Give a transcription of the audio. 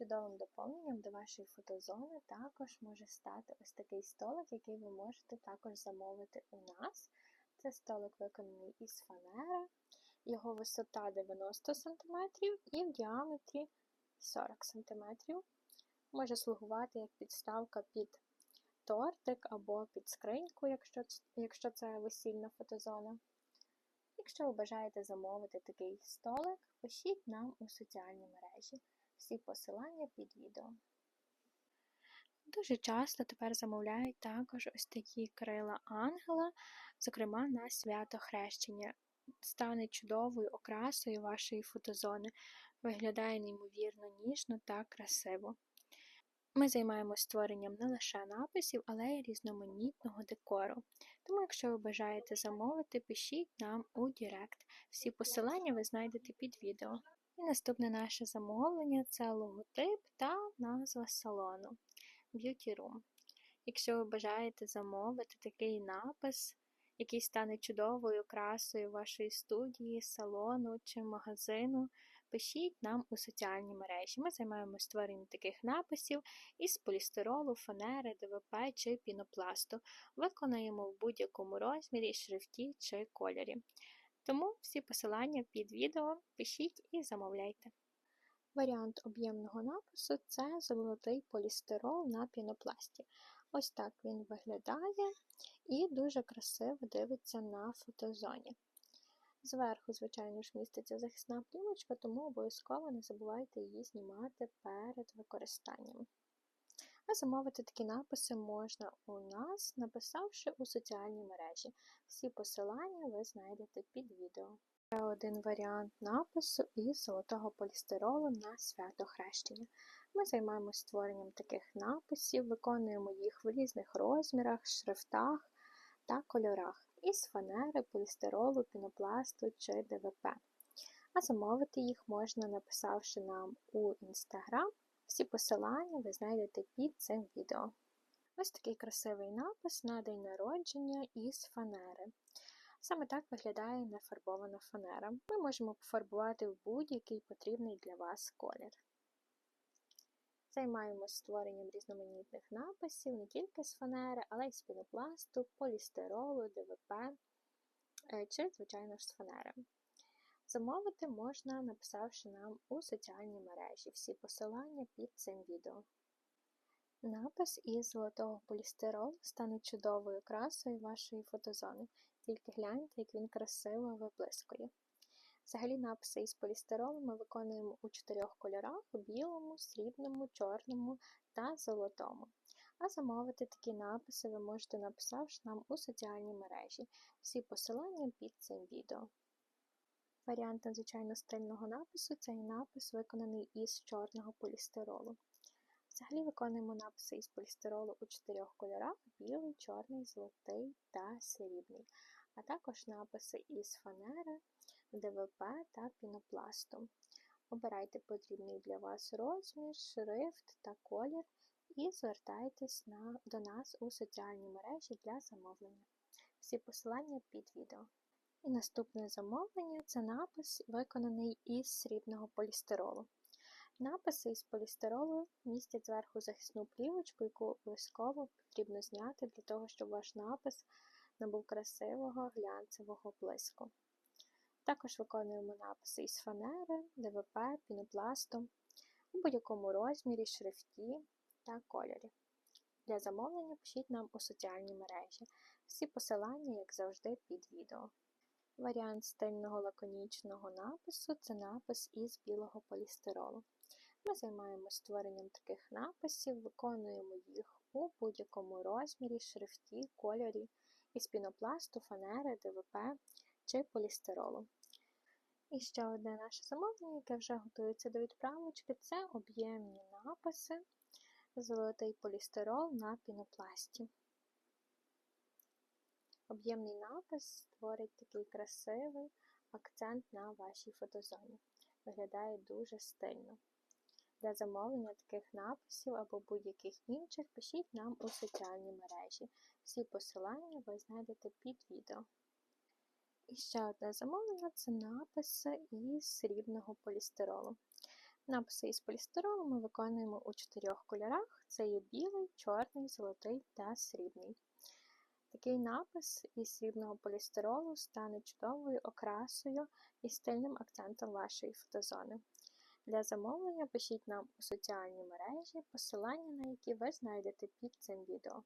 Чудовим доповненням до вашої фотозони також може стати ось такий столик, який ви можете також замовити у нас. Це столик виконаний із фанери, його висота 90 см і в діаметрі 40 см. Може слугувати як підставка під тортик або під скриньку, якщо, якщо це весільна фотозона. Якщо ви бажаєте замовити такий столик, пишіть нам у соціальні мережі. Всі посилання під відео. Дуже часто тепер замовляють також ось такі крила ангела, зокрема на свято хрещення. Стане чудовою окрасою вашої фотозони, виглядає неймовірно ніжно та красиво. Ми займаємося створенням не лише написів, але й різноманітного декору. Тому, якщо ви бажаєте замовити, пишіть нам у Директ. Всі посилання ви знайдете під відео. І наступне наше замовлення це логотип та назва салону Beauty Room. Якщо ви бажаєте замовити такий напис, який стане чудовою красою вашої студії, салону чи магазину, пишіть нам у соціальні мережі. Ми займаємося створенням таких написів із полістиролу, фанери, ДВП чи пінопласту. Виконаємо в будь-якому розмірі, шрифті чи кольорі. Тому всі посилання під відео пишіть і замовляйте. Варіант об'ємного напису це золотий полістирол на пінопласті. Ось так він виглядає і дуже красиво дивиться на фотозоні. Зверху, звичайно ж, міститься захисна плівочка, тому обов'язково не забувайте її знімати перед використанням. А замовити такі написи можна у нас, написавши у соціальній мережі. Всі посилання ви знайдете під відео. Ще один варіант напису із золотого полістиролу на свято хрещення. Ми займаємося створенням таких написів, виконуємо їх в різних розмірах, шрифтах та кольорах із фанери, полістиролу, пінопласту чи ДВП. А замовити їх можна, написавши нам у Instagram. Всі посилання ви знайдете під цим відео. Ось такий красивий напис на день народження із фанери. Саме так виглядає нефарбована фанера. Ми можемо пофарбувати в будь-який потрібний для вас колір. Займаємося створенням різноманітних написів не тільки з фанери, але й з пінопласту, полістиролу, ДВП е, чи, звичайно ж, з фанери. Замовити можна, написавши нам у соціальній мережі всі посилання під цим відео. Напис із золотого полістиролу стане чудовою красою вашої фотозони, тільки гляньте, як він красиво виблискує. Взагалі написи із полістиролу ми виконуємо у чотирьох кольорах білому, срібному, чорному та золотому. А замовити такі написи ви можете написавши нам у соціальній мережі. Всі посилання під цим відео. Варіант надзвичайно стильного напису цей напис виконаний із чорного полістиролу. Взагалі виконуємо написи із полістиролу у чотирьох кольорах: білий, чорний, золотий та срібний, а також написи із фанери, ДВП та пінопласту. Обирайте потрібний для вас розмір, шрифт та колір і звертайтесь на, до нас у соціальні мережі для замовлення. Всі посилання під відео. І наступне замовлення це напис, виконаний із срібного полістиролу. Написи із полістиролу містять зверху захисну плівочку, яку обов'язково потрібно зняти для того, щоб ваш напис набув красивого глянцевого блиску. Також виконуємо написи із фанери, ДВП, пінопласту у будь-якому розмірі, шрифті та кольорі. Для замовлення пишіть нам у соціальні мережі. Всі посилання, як завжди, під відео. Варіант стильного лаконічного напису це напис із білого полістиролу. Ми займаємося створенням таких написів, виконуємо їх у будь-якому розмірі, шрифті, кольорі із пінопласту, фанери, ДВП чи полістиролу. І ще одне наше замовлення, яке вже готується до відправочки, це об'ємні написи, золотий полістирол на пінопласті. Об'ємний напис створить такий красивий акцент на вашій фотозоні. Виглядає дуже стильно. Для замовлення таких написів або будь-яких інших пишіть нам у соціальні мережі. Всі посилання ви знайдете під відео. І ще одне замовлення це написи із срібного полістиролу. Написи із полістиролу ми виконуємо у чотирьох кольорах: це є білий, чорний, золотий та срібний. Такий напис із срібного полістиролу стане чудовою окрасою і стильним акцентом вашої фотозони. Для замовлення пишіть нам у соціальні мережі, посилання на які ви знайдете під цим відео.